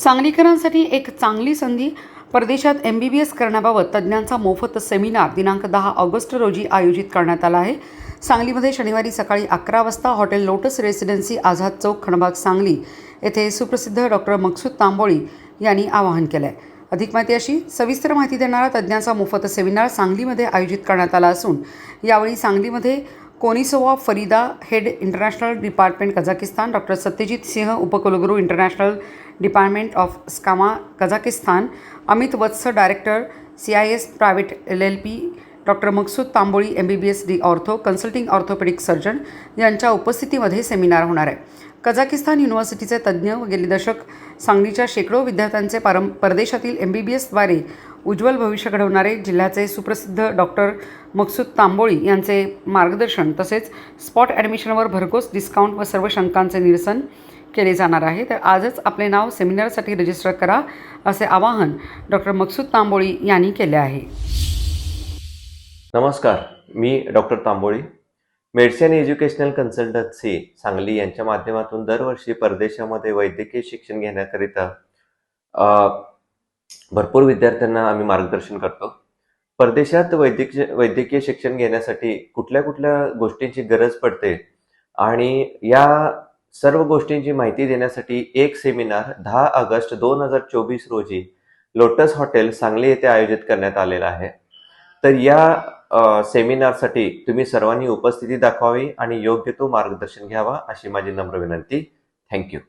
सांगलीकरांसाठी एक चांगली संधी परदेशात एम बी बी एस करण्याबाबत तज्ज्ञांचा मोफत सेमिनार दिनांक दहा ऑगस्ट रोजी आयोजित करण्यात आला आहे. सांगलीमध्ये शनिवारी सकाळी अकरा वाजता hotel lotus residency Azad Chowk Khanbag Sangli येथे सुप्रसिद्ध डॉक्टर मकसूद तांबोळी यांनी आवाहन केलं आहे अधिक माहिती अशी सविस्तर माहिती देणारा तज्ज्ञांचा मोफत सेमिनार सांगलीमध्ये आयोजित करण्यात आला असून यावेळी सांगलीमध्ये Konisova Farida head international department Kazakhstan doctor Satyajit Singh उपकुलगुरू international department of स्कामा Kazakhstan. Amit Vats director C I S private L L P doctor Maqsood Tamboli M B B S D ortho consulting orthopaedic surgeon यांच्या उपस्थितीमध्ये seminar होणार आहे. कझाकिस्तान युनिव्हर्सिटीचे तज्ज्ञ व गेली दशक सांगलीच्या शेकडो विद्यार्थ्यांचे पारं परदेशातील एम बी बी एसद्वारे उज्ज्वल भविष्य घडवणारे जिल्ह्याचे सुप्रसिद्ध डॉक्टर मकसूद तांबोळी यांचे मार्गदर्शन तसेच स्पॉट ॲडमिशनवर भरघोस डिस्काउंट व सर्व शंकांचे निरसन केले जाणार आहे. तर आजच आपले नाव सेमिनारसाठी रजिस्टर करा असे आवाहन डॉक्टर मकसूद तांबोळी यांनी केले आहे. नमस्कार मी doctor Tamboli. Medicine educational consultancy Sangli यांच्या माध्यमातून दरवर्षी परदेशामध्ये वैद्यकीय शिक्षण घेण्याकरिता भरपूर विद्यार्थ्यांना आम्ही मार्गदर्शन करतो. परदेशात वैद्यकीय वैद्यकीय शिक्षण घेण्यासाठी कुठल्या कुठल्या गोष्टींची गरज पडते आणि या सर्व गोष्टींची माहिती देण्यासाठी एक सेमिनार दहा ऑगस्ट दोन हजार चोवीस रोजी लोटस हॉटेल सांगली येथे आयोजित करण्यात आलेला आहे. तर या सेमिनारसाठी तुम्ही सर्वांनी उपस्थिती दाखवावी आणि योग्य तो मार्गदर्शन घ्यावा अशी माझी नम्र विनंती. थँक्यू